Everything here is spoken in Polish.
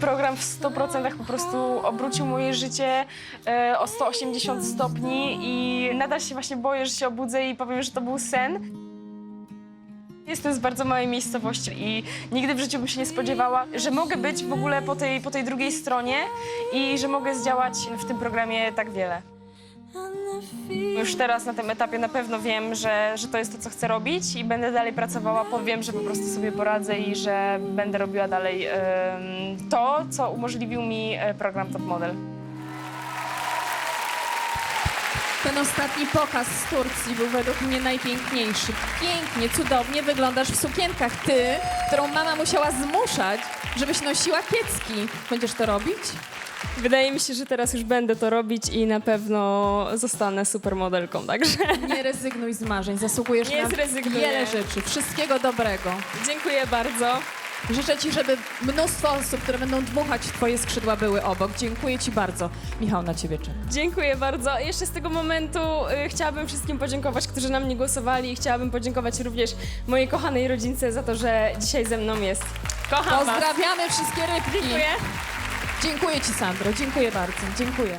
program w 100% po prostu obrócił moje życie e, o 180 stopni i nadal się właśnie boję, że się obudzę i powiem, że to był sen. Jestem z bardzo małej miejscowości i nigdy w życiu bym się nie spodziewała, że mogę być w ogóle po tej, po tej drugiej stronie i że mogę zdziałać w tym programie tak wiele. Już teraz na tym etapie na pewno wiem, że, że to jest to, co chcę robić i będę dalej pracowała, bo wiem, że po prostu sobie poradzę i że będę robiła dalej em, to, co umożliwił mi e, program Top Model. Ten ostatni pokaz z Turcji był według mnie najpiękniejszy. Pięknie, cudownie wyglądasz w sukienkach. Ty, którą mama musiała zmuszać, żebyś nosiła kiecki. Będziesz to robić? Wydaje mi się, że teraz już będę to robić i na pewno zostanę supermodelką, także Nie rezygnuj z marzeń. Zasługujesz Nie na zrezygnuję. wiele rzeczy. Wszystkiego dobrego. dziękuję bardzo. Życzę Ci, żeby mnóstwo osób, które będą dmuchać w Twoje skrzydła, były obok. Dziękuję Ci bardzo. Michał, na Ciebie czeka. Dziękuję bardzo. Jeszcze z tego momentu y, chciałabym wszystkim podziękować, którzy na mnie głosowali chciałabym podziękować również mojej kochanej rodzince za to, że dzisiaj ze mną jest. Kocham was. Pozdrawiamy wszystkie rybki. Dziękuję. Dziękuję Ci, Sandro. Dziękuję bardzo. Dziękuję.